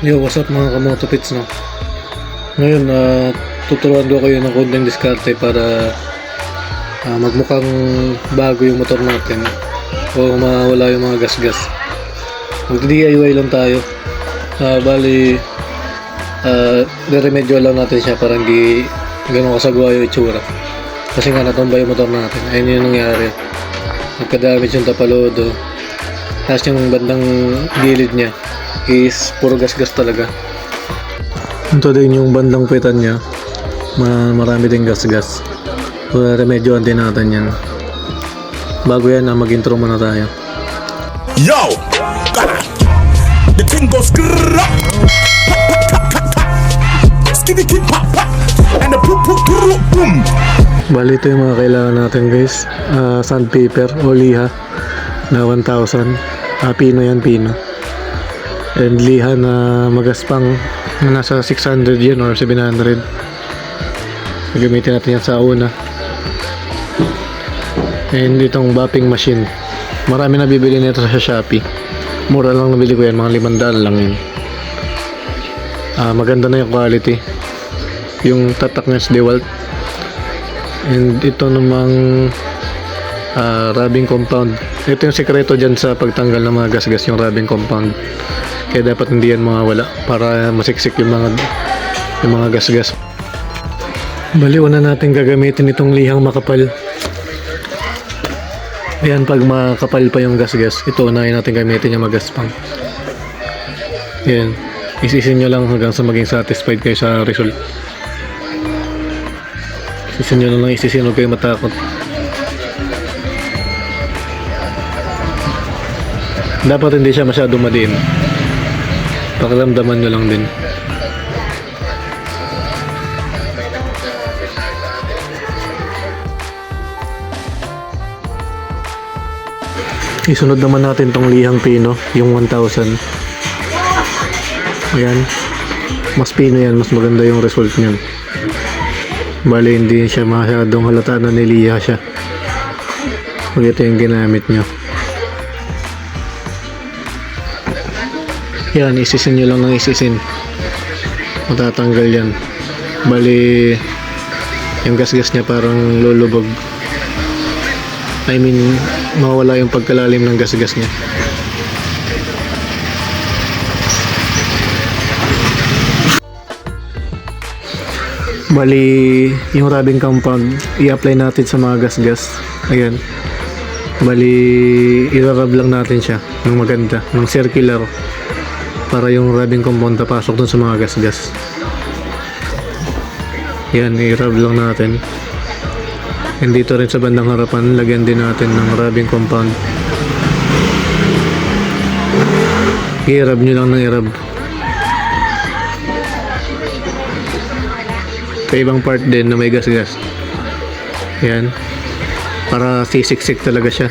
Yo, what's up mga kamoto pits no? Ngayon, uh, tuturuan ko kayo ng konting diskarte para ah, magmukhang bago yung motor natin o mawala yung mga gas-gas. Mag-DIY lang tayo. Ah, bali, uh, remedyo lang natin siya para hindi ganun kasagwa yung itsura. Kasi nga natumba yung motor natin. Ayun yung nangyari. Nagka-damage yung tapalodo. Tapos yung bandang gilid niya is puro gas-gas talaga. Ito din yung bandang puwetan niya. Ma marami din gas-gas. Kaya remedyoan din natin yan. Bago yan, ah, mag-intro muna tayo. Yo! The thing goes grrrr. Skitty kip pop pop. And the poop poop poop boom. Bali ito yung mga kailangan natin guys. Ah, sandpaper o liha na 1,000. Ah, pino yan, pino. And liha na magaspang na nasa 600 yan or 700. Gagamitin natin yan sa una. And itong bapping machine. Marami na bibili nito sa Shopee. Mura lang nabili ko yan, mga 500 lang yan. Ah, maganda na yung quality. Yung tatak is DeWalt And ito namang ah, rubbing compound. Ito yung sekreto dyan sa pagtanggal ng mga gas-gas yung rubbing compound. Kaya dapat hindi yan mawala para masiksik yung mga yung mga gas-gas. Bali una natin gagamitin itong lihang makapal. Ayan, pag makapal pa yung gas-gas, ito unahin natin gamitin yung magaspang. Ayan, isisin nyo lang hanggang sa maging satisfied kayo sa result. Isisin nyo lang isisin, huwag kayo matakot. Dapat hindi siya masyado madiin. Pakiramdaman nyo lang din. Isunod naman natin tong lihang pino, yung 1,000. Ayan. Mas pino yan, mas maganda yung result niyan. Bali, hindi siya masyadong halata na niliha siya. Ito yung ginamit nyo. Yan, isisin nyo lang ng isisin. Matatanggal yan. Bali, yung gas-gas niya parang lulubog. I mean, mawala yung pagkalalim ng gas-gas niya. Bali, yung rubbing compound, i-apply natin sa mga gas-gas. Ayan. Bali, i-rub lang natin siya ng maganda, ng circular para yung rubbing compound papasok dun sa mga gas-gas. Yan, i-rub lang natin. And dito rin sa bandang harapan, lagyan din natin ng rubbing compound. I-rub nyo lang ng i-rub. Sa ibang part din na may gas-gas. Yan. Para sisiksik talaga siya.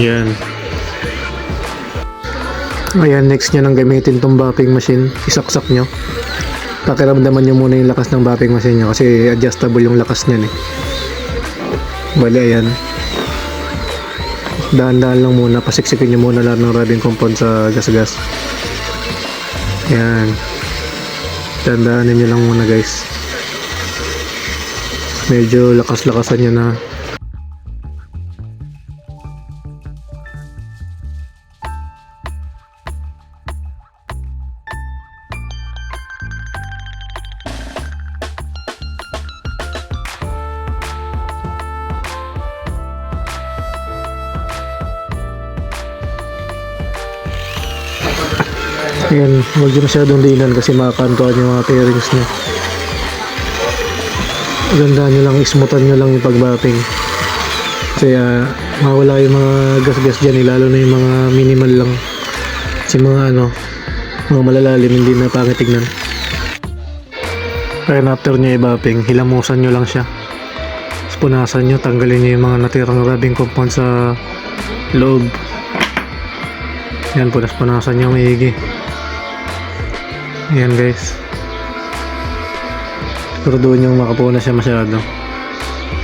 Yan. Ayan, next nyo nang gamitin tong bapping machine. Isaksak nyo. Pakiramdaman nyo muna yung lakas ng bapping machine nyo kasi adjustable yung lakas niyan eh. Bali, ayan. Dahan-dahan lang muna. Pasiksikin nyo muna lahat ng rubbing compound sa gas-gas. Yan. Tandaanin nyo lang muna guys. Medyo lakas-lakasan nyo na. Ayan, huwag nyo masyadong dinan kasi makakantuan yung mga pairings nyo. Gandaan nyo lang, ismutan nyo lang yung pagbapping. Kasi ah, mawala yung mga gas-gas dyan, eh, lalo na yung mga minimal lang. Kasi mga ano, mga malalalim, hindi na pangit tignan. Kaya after nyo i-bapping, hilamusan nyo lang siya. Punasan nyo, tanggalin nyo yung mga natirang rubbing compound sa loob. Yan, punas-punasan nyo maigi. Yan guys. Pero doon yung makapunas siya masyado.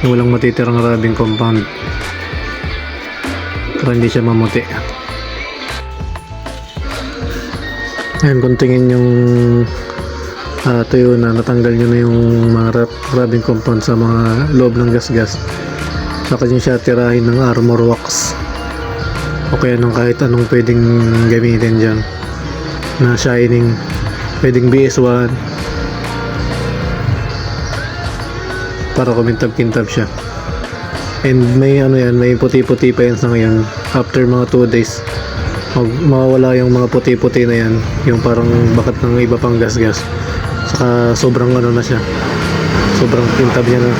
Yung walang matitirang rubbing compound. para hindi siya mamuti. Ayun, kung tingin yung ah, tuyo na, natanggal nyo na yung mga rub- rubbing compound sa mga loob ng gas-gas. Saka nyo siya tirahin ng armor wax. O kaya nung kahit anong pwedeng gamitin dyan. Na shining. Pwedeng BS1. Para kumintab-kintab siya. And may ano yan, may puti-puti pa yan sa ngayon. After mga 2 days, mag mawawala yung mga puti-puti na yan. Yung parang bakat ng iba pang gas-gas. Saka sobrang ano na siya. Sobrang kintab niya na.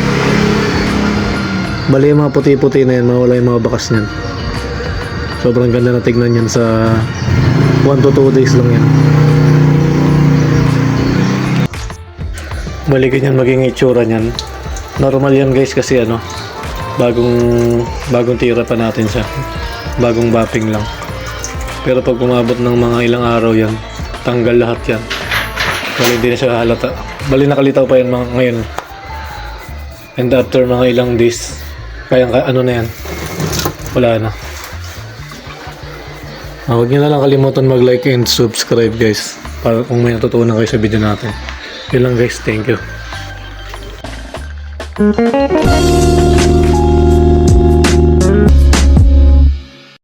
Bali yung mga puti-puti na yan, mawala yung mga bakas niyan. Sobrang ganda na tignan yan sa 1 to 2 days lang yan. Bali ganyan maging itsura niyan. Normal yan guys kasi ano, bagong bagong tira pa natin siya. Bagong bapping lang. Pero pag umabot ng mga ilang araw yan, tanggal lahat yan. Bali hindi na siya halata. Bali nakalitaw pa yan mga ngayon. And after mga ilang days, kaya ano na yan, wala na. Ah, huwag niyo na lang kalimutan mag-like and subscribe guys para kung may natutunan kayo sa video natin. Yun lang guys, thank you.